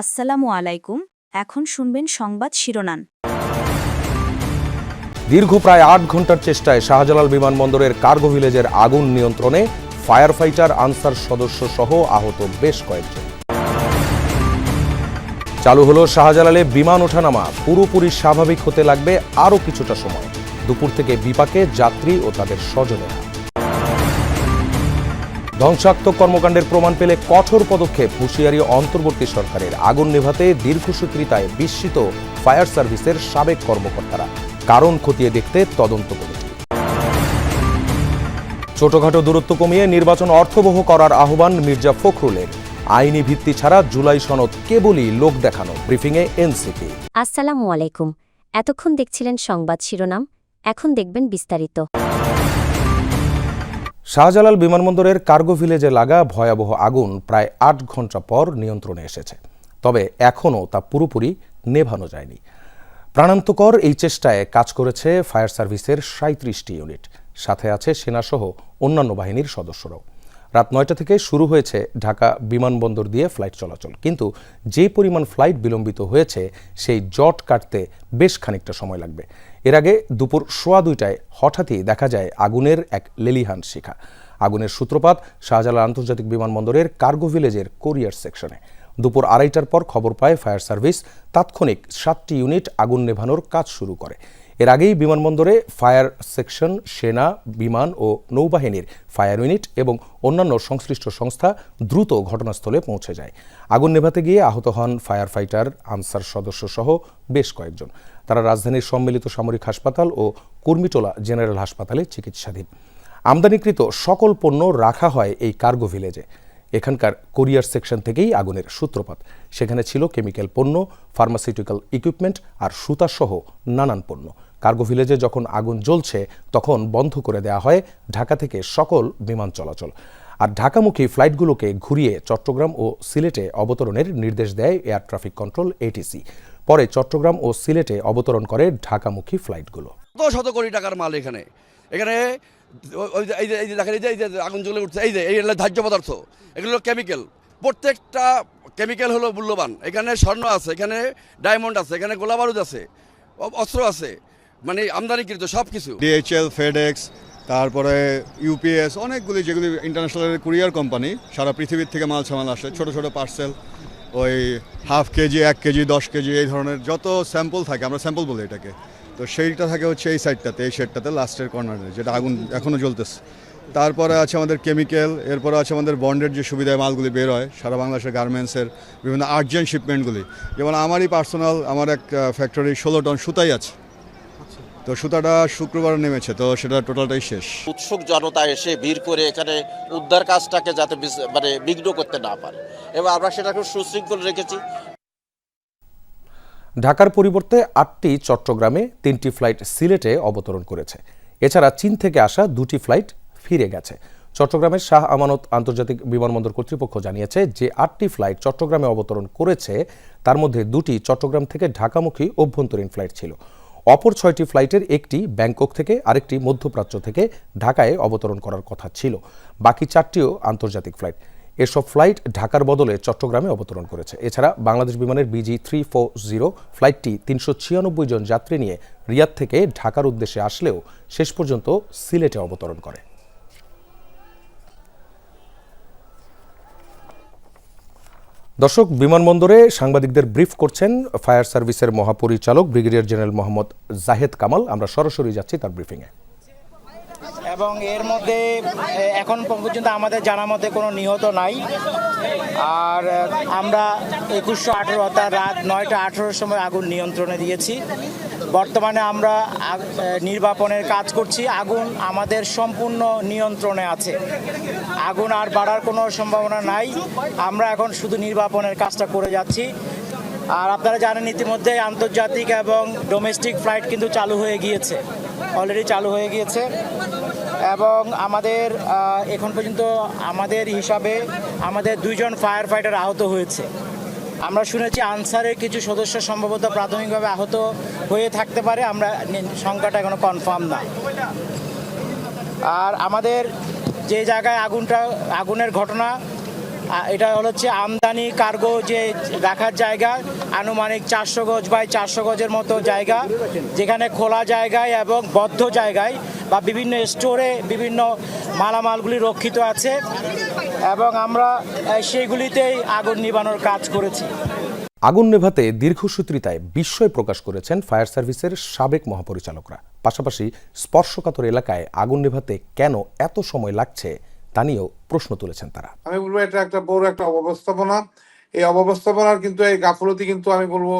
আসসালামু আলাইকুম, এখন শুনবেন সংবাদ শিরোনাম। দীর্ঘ প্রায় আট ঘণ্টার চেষ্টায় শাহজালাল বিমানবন্দরের কার্গো ভিলেজের আগুন নিয়ন্ত্রণে ফায়ার ফাইটার আনসার সদস্য সহ আহত বেশ কয়েকজন। চালু হলো শাহজালালে বিমান ওঠানামা, পুরোপুরি স্বাভাবিক হতে লাগবে আরও কিছুটা সময়। দুপুর থেকে বিপাকে যাত্রী ও তাদের স্বজনেরা। ধ্বংসাত্মক কর্মকাণ্ডের প্রমাণ পেলে কঠোর পদক্ষেপ হুঁশিয়ারি অন্তর্বর্তী সরকারের। আগুন নেভাতে দীর্ঘসূত্রিতায় বিস্মিত ফায়ার সার্ভিসের সাবেক কর্মকর্তারা। কারণ খতিয়ে দেখতে তদন্ত কমিটি। ছোটখাটো দূরত্ব কমিয়ে নির্বাচন অর্থবহ করার আহ্বান মির্জা ফখরুলের। আইনি ভিত্তি ছাড়া জুলাই সনদ কেবলই লোক দেখানো, ব্রিফিংয়ে এনসিপি। আসসালামু আলাইকুম। এতক্ষণ দেখছিলেন সংবাদ শিরোনাম, এখন দেখবেন বিস্তারিত। শাহজালাল বিমানবন্দরের কার্গো ভিলেজে লাগা ভয়াবহ আগুন প্রায় আট ঘণ্টা পর নিয়ন্ত্রণে এসেছে। তবে এখনও তা পুরোপুরি নেভানো যায়নি। প্রাণান্তকর এই চেষ্টায় কাজ করেছে ফায়ার সার্ভিসের সাঁত্রিশটি ইউনিট। সাথে আছে সেনাসহ অন্যান্য বাহিনীর সদস্যরাও। রাত নয়টা থেকে শুরু হয়েছে ঢাকা বিমানবন্দর দিয়ে ফ্লাইট চলাচল। কিন্তু যে পরিমাণ ফ্লাইট বিলম্বিত হয়েছে, সেই জট কাটতে বেশ খানিকটা সময় লাগবে। এর আগে দুপুর সোয়া দুইটায় হঠাৎই দেখা যায় আগুনের এক লেলিহান শিখা। আগুনের সূত্রপাত শাহজালাল আন্তর্জাতিক বিমানবন্দরের কার্গো ভিলেজের কোরিয়ার সেকশনে। দুপুর আড়াইটার পর খবর পায় ফায়ার সার্ভিস তাৎক্ষণিক সাতটি ইউনিট আগুন নেভানোর কাজ শুরু করে। এর আগেই বিমানবন্দরে ফায়ার সেকশন, সেনা, বিমান ও নৌবাহিনীর ফায়ার ইউনিট এবং অন্যান্য সংশ্লিষ্ট সংস্থা দ্রুত ঘটনাস্থলে পৌঁছে যায়। আগুন নেভাতে গিয়ে আহত হন ফায়ার ফাইটার, আনসার সদস্য সহ বেশ কয়েকজন। তারা রাজধানীর সম্মিলিত সামরিক হাসপাতাল ও কুর্মিটোলা জেনারেল হাসপাতালে চিকিৎসাধীন। আমদানিকৃত সকল পণ্য রাখা হয় এই কার্গো ভিলেজে। এখানকার কোরিয়ার সেকশন থেকেই আগুনের সূত্রপাত। সেখানে ছিল কেমিক্যাল পণ্য ফার্মাসিউটিক্যাল ইকুইপমেন্ট আর সুতাসহ নানান পণ্য। কার্গো ভিলেজে যখন আগুন জ্বলছে, তখন বন্ধ করে দেওয়া হয় ঢাকা থেকে সকল বিমান চলাচল। আর ঢাকামুখী ফ্লাইটগুলোকে ঘুরিয়ে চট্টগ্রাম ও সিলেটে অবতরণের নির্দেশ দেয় এয়ার ট্রাফিক কন্ট্রোল এটিসি পরে চট্টগ্রাম ও সিলেটে অবতরণ করে ঢাকামুখী ফ্লাইটগুলো শত কোটি টাকার মাল এখানে। এখানে যে- এই যে দেখেন, এই যে এই যে আগুন জ্বলে উঠছে, এই যে, এই ধার্য পদার্থ। এগুলো কেমিক্যাল প্রত্যেকটা কেমিক্যাল হলো মূল্যবান। এখানে স্বর্ণ আছে, এখানে ডায়মন্ড আছে, এখানে গোলা বারুদ আছে অস্ত্র আছে মানে আমদানিকৃত সব কিছু ডিএইচএল ফেডেক্স তারপরে ইউপিএস অনেকগুলি যেগুলি ইন্টারন্যাশনাল কুরিয়ার কোম্পানি সারা পৃথিবীর থেকে মাল সামাল আসে। ছোট ছোট পার্সেল ওই হাফ কেজি, এক কেজি, দশ কেজি, এই ধরনের যত স্যাম্পল থাকে, আমরা স্যাম্পল বলি এটাকে। তো সেইটা থাকে হচ্ছে এই সাইডটাতে এই শেডটাতে লাস্টের কর্নারে যেটা আগুন এখনও জ্বলতেছে। তারপরে আছে আমাদের কেমিক্যাল এরপরে আছে আমাদের বন্ডের যে সুবিধায় মালগুলি বের হয়, সারা বাংলাদেশের গার্মেন্টসের বিভিন্ন আর্জেন্ট শিপমেন্টগুলি যেমন আমারই পার্সোনাল আমার এক ফ্যাক্টরি ষোলো টন সুতাই আছে। তো সুতাটা শুক্রবার নেমেছে, তো সেটা টোটালটাই শেষ। উৎসুক জনতা এসে ভিড় করে এখানে উদ্ধার কাজটাকে যাতে মানে বিঘ্ন করতে না পারে। এবং আমরা সেটা খুব সুশৃঙ্খল রেখেছি। ঢাকার পরিবর্তে আটটি চট্টগ্রামে তিনটি ফ্লাইট সিলেটে অবতরণ করেছে। এছাড়া চীন থেকে আসা দুটি ফ্লাইট ফিরে গেছে। চট্টগ্রামের শাহ আমানত আন্তর্জাতিক বিমানবন্দর কর্তৃপক্ষ জানিয়েছে যে আটটি ফ্লাইট চট্টগ্রামে অবতরণ করেছে, তার মধ্যে দুটি চট্টগ্রাম থেকে ঢাকামুখী অভ্যন্তরীণ ফ্লাইট ছিল। অপর ছয়টি ফ্লাইটের একটি ব্যাংকক থেকে, আরেকটি মধ্যপ্রাচ্য থেকে ঢাকায় অবতরণ করার কথা ছিল। বাকি চারটিও আন্তর্জাতিক ফ্লাইট। এসব ফ্লাইট ঢাকার বদলে চট্টগ্রামে অবতরণ করেছে। এছাড়া বাংলাদেশ বিমানের বিজি থ্রি ফোর জিরো ফ্লাইটটি তিনশো ছিয়ানব্বই জন যাত্রী নিয়ে রিয়াদ থেকে ঢাকার উদ্দেশ্যে আসলেও শেষ পর্যন্ত সিলেটে অবতরণ করে। দর্শক, বিমানবন্দরে সাংবাদিকদের ব্রিফ করছেন ফায়ার সার্ভিসের মহাপরিচালক ব্রিগেডিয়ার জেনারেল মোহাম্মদ জাহেদ কামাল। আমরা সরাসরি যাচ্ছি তার ব্রিফিংয়ে। এবং এর মধ্যে এখন পর্যন্ত আমাদের জানা মতে কোনো নিহত নাই। আর আমরা একুশশো আঠেরো অর্থাৎ রাত নয়টা আঠেরোর সময় আগুন নিয়ন্ত্রণে দিয়েছি। বর্তমানে আমরা নির্বাপনের কাজ করছি। আগুন আমাদের সম্পূর্ণ নিয়ন্ত্রণে আছে। আগুন আর বাড়ার কোনো সম্ভাবনা নাই। আমরা এখন শুধু নির্বাপনের কাজটা করে যাচ্ছি। আর আপনারা জানেন ইতিমধ্যে আন্তর্জাতিক এবং ডোমেস্টিক ফ্লাইট কিন্তু চালু হয়ে গিয়েছে। অলরেডি চালু হয়ে গিয়েছে। এবং আমাদের এখন পর্যন্ত আমাদের হিসাবে আমাদের দুইজন ফায়ার ফাইটার আহত হয়েছে। আমরা শুনেছি আনসারের কিছু সদস্য সম্ভবত প্রাথমিকভাবে আহত হয়ে থাকতে পারে, আমরা সংখ্যাটা এখনও কনফার্ম না। আর আমাদের যে জায়গায় আগুনটা, আগুনের ঘটনা এটা হচ্ছে আমদানি কার্গো যে রাখার জায়গা, আনুমানিক চারশো গজ বাই চারশো গজের মতো জায়গা, যেখানে খোলা জায়গায় এবং বদ্ধ জায়গায় বা বিভিন্ন স্টোরে বিভিন্ন মালামালগুলি রক্ষিত আছে এবং আমরা সেইগুলিতেই আগুন নিবানোর কাজ করেছি। আগুন নেভাতে দীর্ঘসূত্রিতায় বিস্ময় প্রকাশ করেছেন ফায়ার সার্ভিসের সাবেক মহাপরিচালকরা। পাশাপাশি স্পর্শকাতর এলাকায় আগুন নেভাতে কেন এত সময় লাগছে তা নিয়েও প্রশ্ন তুলেছেন তারা। আমি বলব এটা একটা বড় একটা অব্যবস্থাপনা। এই অব্যবস্থাপনার কিন্তু এই গাফলতি কিন্তু আমি বলব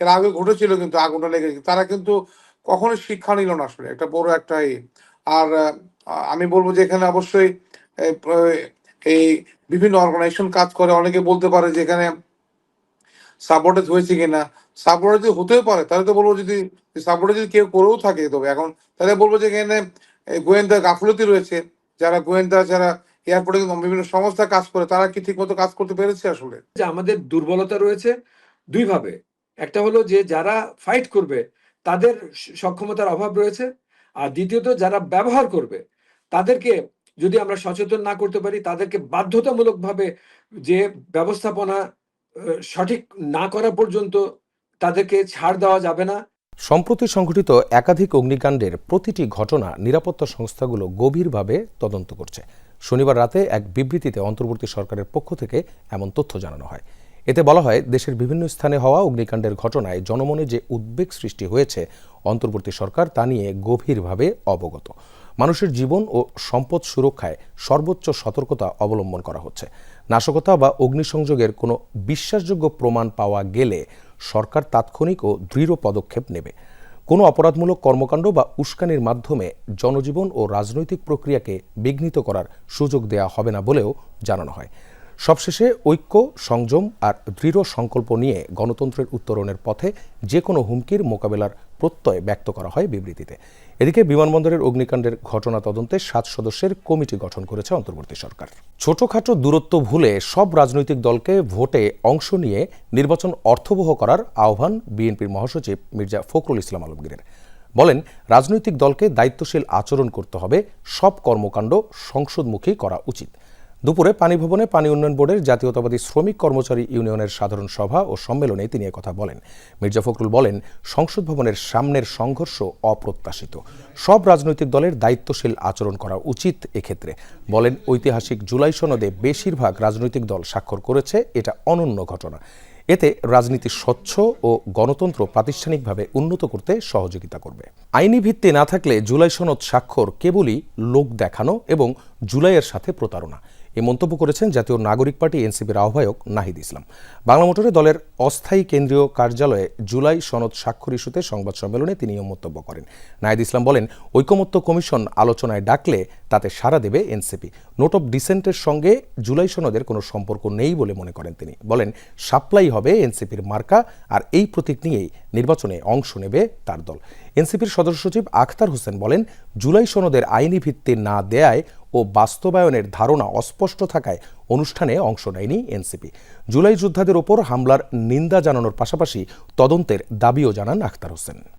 এর আগে ঘটেছিল কিন্তু আগুনটা লেগেছে। তারা কিন্তু কখনোই শিক্ষা নিল না আসলে একটা বড় একটা আর আমি বলব যে এখানে অবশ্যই এই, বিভিন্ন অর্গানাইজেশন কাজ করে। অনেকে বলতে পারে যে এখানে সাপোর্টেজ হয়েছে কিনা। সাপোর্টেজ যদি হতেও পারে। তাহলে তো বলব যদি সাপোর্টে যদি কেউ করেও থাকে তবে। এখন তাহলে বলব যে এখানে গোয়েন্দা গাফলতি রয়েছে। যারা গোয়েন্দা যারা এয়ারপোর্টে বিভিন্ন সংস্থা কাজ করে তারা কি ঠিকমতো কাজ করতে পেরেছে আসলে? আমাদের দুর্বলতা রয়েছে দুইভাবে। একটা হলো যে যারা ফাইট করবে তাদের সক্ষমতার অভাব রয়েছে। আর দ্বিতীয়ত, যারা ব্যবহার করবে, তাদেরকে যদি আমরা সচেতন না করতে পারি, তাদেরকে বাধ্যতামূলকভাবে যে ব্যবস্থাপনা সঠিক না করা পর্যন্ত তাদেরকে ছাড় দেওয়া যাবে না। সম্প্রতি সংঘটিত একাধিক অগ্নিকাণ্ডের প্রতিটি ঘটনা নিরাপত্তা সংস্থাগুলো গভীরভাবে তদন্ত করছে। শনিবার রাতে এক বিবৃতিতে অন্তর্বর্তী সরকারের পক্ষ থেকে এমন তথ্য জানানো হয়। এতে বলা হয়, দেশের বিভিন্ন স্থানে হওয়া অগ্নিকাণ্ডের ঘটনায় জনমনে যে উদ্বেগ সৃষ্টি হয়েছে, অন্তর্বর্তী সরকার তা নিয়ে গভীরভাবে অবগত। মানুষের জীবন ও সম্পদ সুরক্ষায় সর্বোচ্চ সতর্কতা অবলম্বন করা হচ্ছে। নাশকতা বা অগ্নিসংযোগের কোনো বিশ্বাসযোগ্য প্রমাণ পাওয়া গেলে সরকার তাৎক্ষণিক ও দৃঢ় পদক্ষেপ নেবে। কোনো অপরাধমূলক কর্মকাণ্ড বা উস্কানির মাধ্যমে জনজীবন ও রাজনৈতিক প্রক্রিয়াকে বিঘ্নিত করার সুযোগ দেয়া হবে না বলেও জানানো হয়। সবশেষে ঐক্য, সংযম আর দৃঢ় সংকল্প নিয়ে গণতন্ত্রের উত্তরণের পথে যে কোনো হুমকির মোকাবেলার প্রত্যয় ব্যক্ত করা হয় বিবৃতিতে। এদিকে বিমানবন্দরের অগ্নিকাণ্ডের ঘটনা তদন্তে সাত সদস্যের কমিটি গঠন করেছে অন্তর্বর্তী সরকার। ছোটখাটো দূরত্ব ভুলে সব রাজনৈতিক দলকে ভোটে অংশ নিয়ে নির্বাচন অর্থবহ করার আহ্বান বিএনপির মহাসচিব মির্জা ফখরুল ইসলাম আলমগীরের। বলেন, রাজনৈতিক দলকে দায়িত্বশীল আচরণ করতে হবে, সব কর্মকাণ্ড সংসদমুখী করা উচিত। দুপুরে পানি ভবনে পানি উন্নয়ন বোর্ডের জাতীয়তাবাদী শ্রমিক কর্মচারী ইউনিয়নের সাধারণ সভা ও সম্মেলনে তিনি কথা বলেন। মির্জা ফখরুল বলেন, সংসদ ভবনের সামনের সংঘর্ষ অপ্রত্যাশিত। সব রাজনৈতিক দলের দায়িত্বশীল আচরণ করা উচিত এক্ষেত্রে। বলেন, ঐতিহাসিক জুলাই সনদে বেশিরভাগ রাজনৈতিক দল স্বাক্ষর করেছে, এটা অনন্য ঘটনা। এতে রাজনীতি স্বচ্ছ ও গণতন্ত্র প্রাতিষ্ঠানিকভাবে উন্নত করতে সহযোগিতা করবে। আইনি ভিত্তি না থাকলে জুলাই সনদ স্বাক্ষর কেবলই লোক দেখানো এবং জুলাইয়ের সাথে প্রতারণা। এই মন্তব্য করেছেন জাতীয় নাগরিক পার্টি এনসিপির আহ্বায়ক নাহিদ ইসলাম। বাংলা মোটরে দলের অস্থায়ী কেন্দ্রীয় কার্যালয়ে জুলাই সনদ স্বাক্ষর ইস্যুতে সংবাদ সম্মেলনে তিনি মন্তব্য করেন। নাহিদ ইসলাম বলেন, ঐকমত্য কমিশন আলোচনায় ডাকলে তাতে সাড়া দেবে এনসিপি। নোট অফ ডিসেন্টের সঙ্গে জুলাই সনদের কোনো সম্পর্ক নেই বলে মনে করেন তিনি। বলেন, সাপ্লাই হবে এনসিপির মার্কা আর এই প্রতীক নিয়েই নির্বাচনে অংশ নেবে তার দল। এনসিপির সদস্য সচিব আখতার হোসেন বলেন, জুলাই সনদের আইনি ভিত্তি না দেয়ায় ও বাস্তবায়নের ধারণা অস্পষ্ট থাকায় অনুষ্ঠানে অংশ নেয়নি এনসিপি। জুলাই যোদ্ধাদের ওপর হামলার নিন্দা জানানোর পাশাপাশি তদন্তের দাবিও জানান আখতার হোসেন।